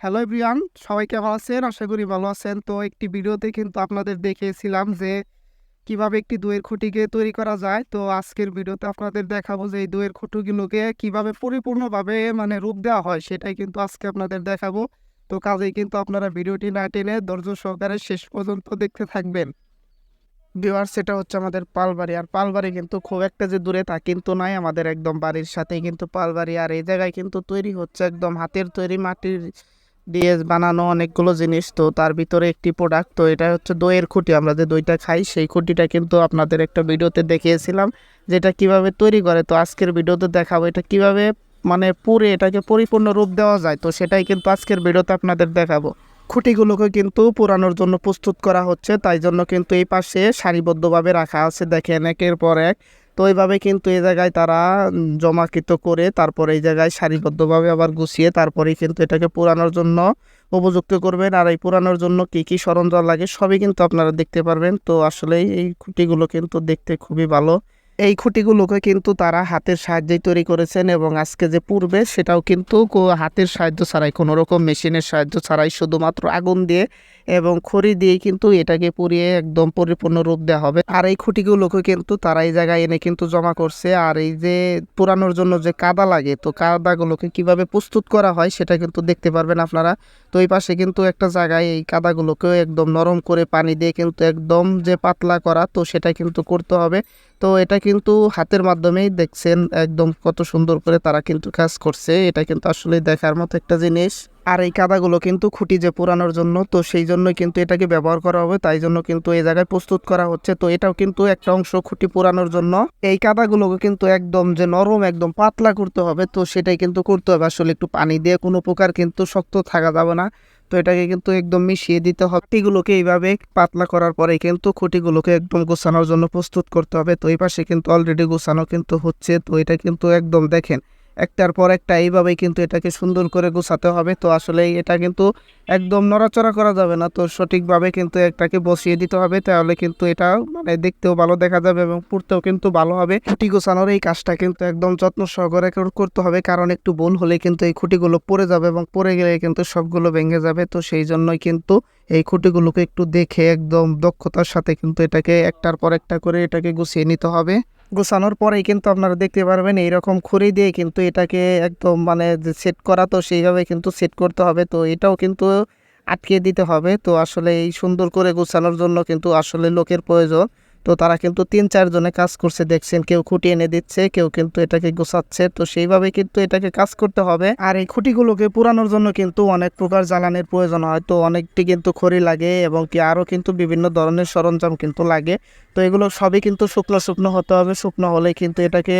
Hello everyone সবাই কেমন আছেন? আশা করি ভালো আছেন। তো একটি ভিডিওতে কিন্তু আপনাদের দেখিয়েছিলাম যে কীভাবে একটি দইয়ের খুঁটিকে তৈরি করা যায়। তো আজকের ভিডিওতে আপনাদের দেখাবো যে এই দইয়ের খুঁটিগুলোকে কীভাবে পরিপূর্ণভাবে মানে রূপ দেওয়া হয়, সেটাই কিন্তু আজকে আপনাদের দেখাবো। তো কাজেই কিন্তু আপনারা ভিডিওটি না টেনে ধৈর্য সহকারে শেষ পর্যন্ত দেখতে থাকবেন। ভিউয়ার সেটা হচ্ছে আমাদের পালবাড়ি। আর পালবাড়ি কিন্তু খুব একটা যে দূরে তা কিন্তু নাই আমাদের একদম বাড়ির সাথেই কিন্তু পালবাড়ি। আর এই জায়গায় কিন্তু তৈরি হচ্ছে একদম হাতের তৈরি মাটির দিয়ে বানানো অনেকগুলো জিনিস, তো তার ভিতরে একটি প্রোডাক্ট তো এটা হচ্ছে দইয়ের খুঁটি। আমরা যে দইটা খাই, সেই খুঁটিটা কিন্তু আপনাদের একটা ভিডিওতে দেখিয়েছিলাম যেটা কীভাবে তৈরি করে। তো আজকের ভিডিওতে দেখাবো এটা কীভাবে মানে পুরে এটাকে পরিপূর্ণ রূপ দেওয়া যায়, তো সেটাই কিন্তু আজকের ভিডিওতে আপনাদের দেখাবো। খুঁটিগুলোকে কিন্তু পুরানোর জন্য প্রস্তুত করা হচ্ছে, তাই জন্য কিন্তু এই পাশে সারিবদ্ধভাবে রাখা আছে। দেখেন একের পর এক তো এইভাবে কিন্তু এই জায়গায় তারা জমাকৃত করে তারপরে এই জায়গায় সারিবদ্ধভাবে আবার গুছিয়ে তারপরেই কিন্তু এটাকে পুরানোর জন্য উপযুক্ত করবেন। আর এই পুরানোর জন্য কী কী সরঞ্জাম লাগে সবই কিন্তু আপনারা দেখতে পারবেন। তো আসলে এই খুঁটিগুলো কিন্তু দেখতে খুবই ভালো। এই খুঁটিগুলোকে কিন্তু তারা হাতের সাহায্যেই তৈরি করেছেন এবং আজকে যে পূর্বে সেটাও কিন্তু হাতের সাহায্য ছাড়াই, কোনো রকম মেশিনের সাহায্য ছাড়াই শুধুমাত্র আগুন দিয়ে এবং খড়ি দিয়ে কিন্তু এটাকে পুড়িয়ে একদম পরিপূর্ণ রূপ দেওয়া হবে। আর এই খুঁটিগুলোকে কিন্তু তারা এই জায়গায় এনে কিন্তু জমা করছে। আর এই যে পুরানোর জন্য যে কাদা লাগে, তো কাদাগুলোকে কীভাবে প্রস্তুত করা হয় সেটা কিন্তু দেখতে পারবেন আপনারা। তো এই পাশে কিন্তু একটা জায়গায় এই কাদাগুলোকেও একদম নরম করে পানি দিয়ে কিন্তু একদম যে পাতলা করা, তো সেটা কিন্তু করতে হবে। তো এটা কিন্তু হাতের মাধ্যমেই দেখছেন একদম কত সুন্দর করে তারা কিন্তু কাজ করছে। এটা কিন্তু আসলে দেখার মতো একটা জিনিস। আর এই কাদাগুলো কিন্তু খুঁটি যে পুরানোর জন্য, তো সেই জন্যই কিন্তু এটাকে ব্যবহার করা হবে, তাই জন্য কিন্তু এই জায়গায় প্রস্তুত করা হচ্ছে। তো এটাও কিন্তু একটা অংশ খুঁটি পুরানোর জন্য। এই কাদাগুলোকে কিন্তু একদম যে নরম, একদম পাতলা করতে হবে, তো সেটাই কিন্তু করতে হবে। আসলে একটু পানি দিয়ে কোনো প্রকার কিন্তু শক্ত থাকা যাবে না, তো এটাকে কিন্তু একদম মিশিয়ে দিতে হবে। খুঁটিগুলোকে এইভাবে পাতলা করার পরে কিন্তু খুঁটিগুলোকে একদম গোছানোর জন্য প্রস্তুত করতে হবে। তো এই পাশে কিন্তু অলরেডি গোছানো কিন্তু হচ্ছে, তো এটা কিন্তু একদম দেখেন একটার পর একটা এইভাবেই কিন্তু এটাকে সুন্দর করে গুছাতে হবে। তো আসলে এটা কিন্তু একদম নড়াচড়া করা যাবে না। তো সঠিকভাবে কিন্তু একটাকে বসিয়ে দিতে হবে। তাহলে কিন্তু এটা মানে দেখতেও ভালো দেখা যাবে এবং পড়তেও কিন্তু ভালো হবে। খুঁটি গোছানোর এই কাজটা কিন্তু একদম যত্ন সহকারে করতে হবে। কারণ একটু ভুল হলে কিন্তু এই খুঁটিগুলো পড়ে যাবে এবং পড়ে গেলে কিন্তু সবগুলো ভেঙে যাবে। তো সেই জন্যই কিন্তু এই খুঁটিগুলোকে একটু দেখে একদম দক্ষতার সাথে কিন্তু এটাকে একটার পর একটা করে এটাকে গুছিয়ে নিতে হবে। গোছানোর পরেই কিন্তু আপনারা দেখতে পারবেন এইরকম খুঁড়ি দিয়ে কিন্তু এটাকে একদম মানে সেট করা তো সেইভাবে কিন্তু সেট করতে হবে। তো এটাও কিন্তু আটকে দিতে হবে। তো আসলে এই সুন্দর করে গোছানোর জন্য কিন্তু আসলে লোকের প্রয়োজন। তো তারা কিন্তু তিন চারজনে কাজ করছে, দেখছেন কেউ খুঁটি এনে দিচ্ছে, কেউ কিন্তু এটাকে গোছাচ্ছে। তো সেইভাবে কিন্তু এটাকে কাজ করতে হবে। আর এই খুঁটিগুলোকে পুরানোর জন্য কিন্তু অনেক প্রকার জ্বালানির প্রয়োজন হয়। তো অনেকটি কিন্তু খড়ি লাগে এবং কি আরও কিন্তু বিভিন্ন ধরনের সরঞ্জাম কিন্তু লাগে। তো এগুলো সবই কিন্তু শুকনো শুকনো হতে হবে। শুকনো হলে কিন্তু এটাকে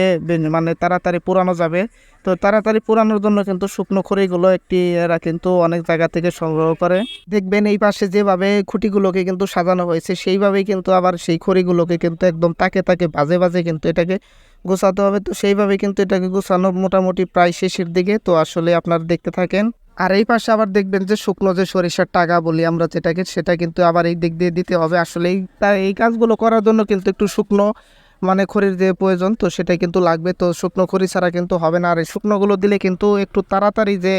মানে তাড়াতাড়ি পুরানো যাবে। তো তাড়াতাড়ি পুরানোর জন্য কিন্তু শুকনো খড়িগুলো একটি, এরা কিন্তু অনেক জায়গা থেকে সংগ্রহ করে। দেখবেন এই পাশে যেভাবে খুঁটিগুলোকে কিন্তু সাজানো হয়েছে, সেইভাবেই কিন্তু আবার সেই খড়িগুলোকে কিন্তু একদম তাকে তাকে বাজে বাজে কিন্তু এটাকে গোছাতে হবে। তো সেইভাবে কিন্তু এটাকে গোছানো মোটামুটি প্রায় শেষের দিকে। তো আসলে আপনারা দেখতে থাকেন। আর এই পাশে আবার দেখবেন যে শুকনো যে সরিষার টাকা বলি আমরা যেটাকে, সেটা কিন্তু আবার এই দিক দিয়ে দিতে হবে। আসলে এই এই কাজগুলো করার জন্য কিন্তু একটু শুকনো মানে খড়ির যে প্রয়োজন, তো সেটা কিন্তু লাগবে। তো শুকনো খড়ি ছাড়া কিন্তু হবে না। আর এই শুকনোগুলো দিলে কিন্তু একটু তাড়াতাড়ি যে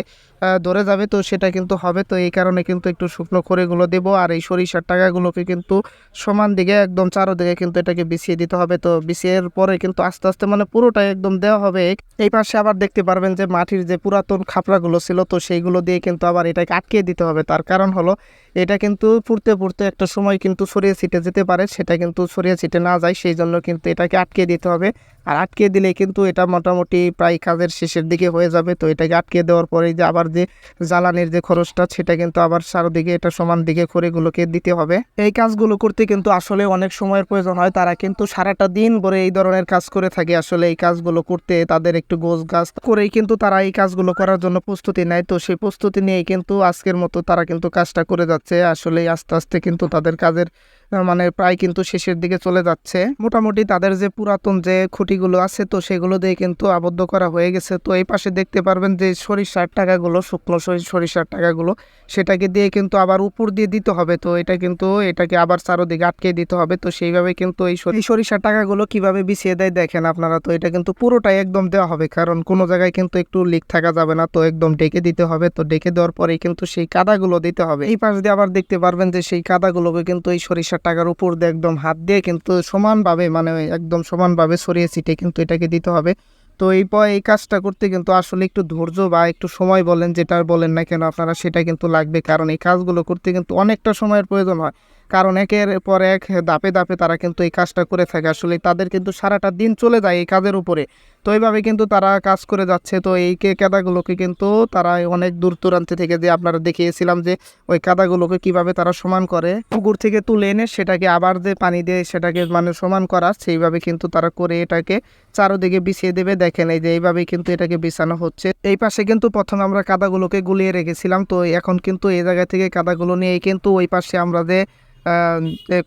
ধরে যাবে, তো সেটা কিন্তু হবে। তো এই কারণে কিন্তু একটু শুকনো খড়িগুলো দেবো। আর এই সরিষার টাকাগুলোকে কিন্তু সমান দিকে, একদম চারোদিকে কিন্তু এটাকে বিছিয়ে দিতে হবে। তো বিছিয়ে পরে কিন্তু আস্তে আস্তে মানে পুরোটাই একদম দেওয়া হবে। এই পাশে আবার দেখতে পারবেন যে, মাটির যে পুরাতন খাপড়াগুলো ছিল, তো সেইগুলো দিয়ে কিন্তু আবার এটাকে আটকে দিতে হবে। তার কারণ হলো, এটা কিন্তু পুড়তে পুড়তে একটা সময় কিন্তু ছড়িয়ে ছিটে যেতে পারে। সেটা কিন্তু ছড়িয়ে ছিটে না যায়। সেই জন্য কিন্তু এটাকে আটকে দিতে হবে। আর আটকে দিলে কিন্তু এটা মোটামুটি প্রায় কাজের শেষের দিকে হয়ে যাবে। তো এটাকে আটকে দেওয়ার পরে যে আবার যে জ্বালানির যে খরচটা, সেটা কিন্তু আবার চারদিকে এটা সমান দিকে খড়িগুলোকে দিতে হবে। এই কাজগুলো করতে কিন্তু আসলে অনেক সময়ের প্রয়োজন হয়। তারা কিন্তু সারাটা দিন ভরে এই ধরনের কাজ করে থাকে আসলে এই কাজগুলো করতে। তাদের একটু গোছ গাছ করেই কিন্তু তারা এই কাজগুলো করার জন্য প্রস্তুতি নেয়। তো সেই প্রস্তুতি নিয়েই কিন্তু আজকের মতো তারা কিন্তু কাজটা করে যাচ্ছে। আসলে আস্তে আস্তে কিন্তু তাদের কাজের মানে প্রায় কিন্তু শেষের দিকে চলে যাচ্ছে। মোটামুটি তাদের যে পুরাতন যে খুঁটি খুঁটিগুলো আছে তো সেগুলো দিয়ে কিন্তু আবদ্ধ করা হয়ে গেছে। তো এই পাশে দেখতে পারবেন যে সরিষার টাকাগুলো, শুকনো সরি- সরিষার টাকাগুলো, সেটাকে দিয়ে কিন্তু আবার উপর দিয়ে দিতে হবে। তো এটা কিন্তু এটাকে আবার চারোদিকে আটকে দিতে হবে। তো সেইভাবে কিন্তু এই সরি- সরিষার টাকাগুলো কীভাবে বিছিয়ে দেয় দেখেন আপনারা। তো এটা কিন্তু পুরোটাই একদম দেওয়া হবে, কারণ কোনো জায়গায় কিন্তু একটু লিক থাকা যাবে না। তো একদম ডেকে দিতে হবে। তো ডেকে দেওয়ার পরেই কিন্তু সেই কাদাগুলো দিতে হবে। এই পাশ দিয়ে আবার দেখতে পারবেন যে সেই কাদাগুলোকে কিন্তু এই সরিষার টাকার উপর দিয়ে একদম হাত দিয়ে কিন্তু সমানভাবে মানে একদম সমানভাবে ছড়িয়ে ছিটে কিন্তু এটাকে দিতে হবে। তো এই এই কাজটা করতে কিন্তু আসলে একটু ধৈর্য বা একটু সময় বলেন, যেটা বলেন না কেন, আপনারা সেটা কিন্তু লাগবে। কারণ এই কাজগুলো করতে কিন্তু অনেকটা সময়ের প্রয়োজন হয়। কারণ একের পর এক দাপে দাপে তারা কিন্তু এই কাজটা করে থাকে। আসলে তাদের কিন্তু সারাটা দিন চলে যায় এই কাজের উপরে। তো এইভাবে কিন্তু তারা কাজ করে যাচ্ছে। তো এই কাদাগুলোকে কিন্তু তারা অনেক দূর দূরান্ত থেকে যে আপনারা দেখিয়েছিলাম যে ওই কাদাগুলোকে কীভাবে তারা সমান করে, পুকুর থেকে তুলে এনে সেটাকে আবার যে পানি দিয়ে সেটাকে মানে সমান করা, সেইভাবে কিন্তু তারা করে এটাকে চারোদিকে বিছিয়ে দেবে। দেখেন এই যে এইভাবেই কিন্তু এটাকে বিছানো হচ্ছে। এই পাশে কিন্তু প্রথমে আমরা কাদাগুলোকে গুলিয়ে রেখেছিলাম। তো এখন কিন্তু এই জায়গা থেকে কাদাগুলো নিয়ে কিন্তু ওই পাশে আমরা যে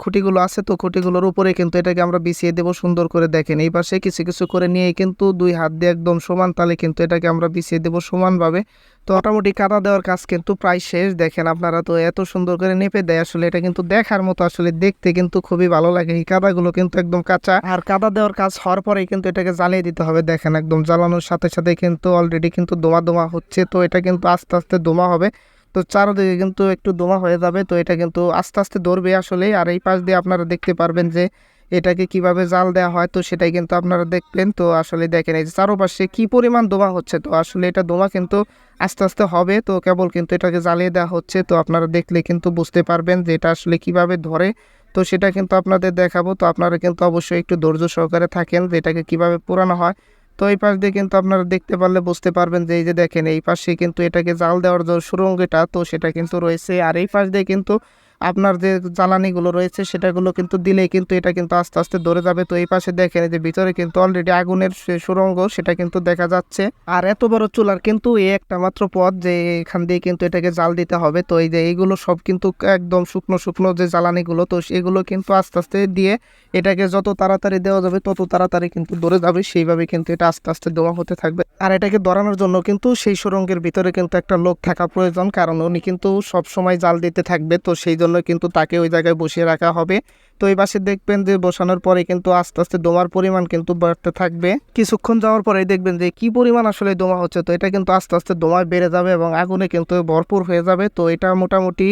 খুঁটিগুলো আছে তো খুঁটিগুলোর উপরে কিন্তু এটাকে আমরা বিছিয়ে দেবো সুন্দর করে দেখেন। এই পাশে কিছু কিছু করে নিয়ে কিন্তু দুই হাত দিয়ে একদম সমান তালে কিন্তু এটাকে আমরা বিছিয়ে দেবো সমানভাবে। তো মোটামুটি কাদা দেওয়ার কাজ কিন্তু প্রায় শেষ। দেখেন আপনারা তো এত সুন্দর করে নেপে দেয়, আসলে এটা কিন্তু দেখার মতো আসলে দেখতে কিন্তু খুবই ভালো লাগে। এই কাদাগুলো কিন্তু একদম কাঁচা। আর কাদা দেওয়ার কাজ হওয়ার পরেই কিন্তু এটাকে জ্বালিয়ে দিতে হবে। দেখেন একদম জ্বালানোর সাথে সাথে কিন্তু অলরেডি কিন্তু দোমা দোমা হচ্ছে, তো এটা কিন্তু আস্তে আস্তে দোমা হবে। তো চারোদিকে কিন্তু একটু দোমা হয়ে যাবে। তো এটা কিন্তু আস্তে আস্তে ধরবে আসলে। আর এই পাশ দিয়ে আপনারা দেখতে পারবেন যে এটাকে কীভাবে জাল দেওয়া হয়, তো সেটাই কিন্তু আপনারা দেখবেন। তো আসলে দেখেন এই যে চারোপাশে কী পরিমাণ দোমা হচ্ছে। তো আসলে এটা দোমা কিন্তু আস্তে আস্তে হবে। তো কেবল কিন্তু এটাকে জ্বালিয়ে দেওয়া হচ্ছে। তো আপনারা দেখলে কিন্তু বুঝতে পারবেন যে এটা আসলে কীভাবে ধরে। তো সেটা কিন্তু আপনাদের দেখাবো। তো আপনারা কিন্তু অবশ্যই একটু ধৈর্য সহকারে থাকেন যে এটাকে কীভাবে পুরানো হয়। তো এই পাশ দিয়ে কিন্তু আপনারা দেখতে পারলে বুঝতে পারবেন যে এই যে দেখেন, এই পাশে কিন্তু এটাকে জাল দেওয়ার যে সুরঙ্গটা তো সেটা কিন্তু রয়েছে। আর এই পাশ দিয়ে কিন্তু আপনার যে জ্বালানিগুলো রয়েছে সেটাগুলো কিন্তু দিলেই কিন্তু এটা কিন্তু আস্তে আস্তে ধরে যাবে। তো এই পাশে দেখেন যে ভিতরে কিন্তু অলরেডি আগুনের সুরঙ্গ, সেটা কিন্তু দেখা যাচ্ছে। আর এত বড় চুলার কিন্তু এই একটা মাত্র পথ যে এখান দিয়ে কিন্তু এটাকে জাল দিতে হবে। তো এই যে এইগুলো সব কিন্তু একদম শুকনো শুকনো যে জ্বালানিগুলো, তো সেগুলো কিন্তু আস্তে আস্তে দিয়ে এটাকে যত তাড়াতাড়ি দেওয়া যাবে তত তাড়াতাড়ি কিন্তু ধরে যাবে। সেইভাবে কিন্তু এটা আস্তে আস্তে দেওয়া হতে থাকবে। আর এটাকে ধরানোর জন্য কিন্তু সেই সুরঙ্গের ভিতরে কিন্তু একটা লোক থাকা প্রয়োজন, কারণ উনি কিন্তু সব সময় জাল দিতে থাকবে। তো সেই জন্য কিন্তু তাকে ওই জায়গায় বসিয়ে রাখা হবে। তো এই পাশে দেখবেন যে বসানোর পরে কিন্তু আস্তে আস্তে দোমার পরিমাণ কিন্তু বাড়তে থাকবে। কিছুক্ষণ যাওয়ার পরে দেখবেন যে কি পরিমাণ আসলে দোমা হচ্ছে, তো এটা কিন্তু আস্তে আস্তে দোমায় বেড়ে যাবে এবং আগুনে কিন্তু ভরপুর হয়ে যাবে। তো এটা মোটামুটি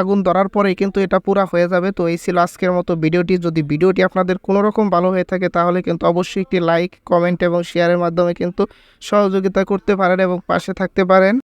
আগুন ধরার পরেই কিন্তু এটা পুরা হয়ে যাবে। তো এই ছিল আজকের মতো ভিডিওটি। যদি ভিডিওটি আপনাদের কোনো রকম ভালো হয়ে থাকে তাহলে কিন্তু অবশ্যই একটি লাইক, কমেন্ট এবং শেয়ারের মাধ্যমে কিন্তু সহযোগিতা করতে পারেন এবং পাশে থাকতে পারেন।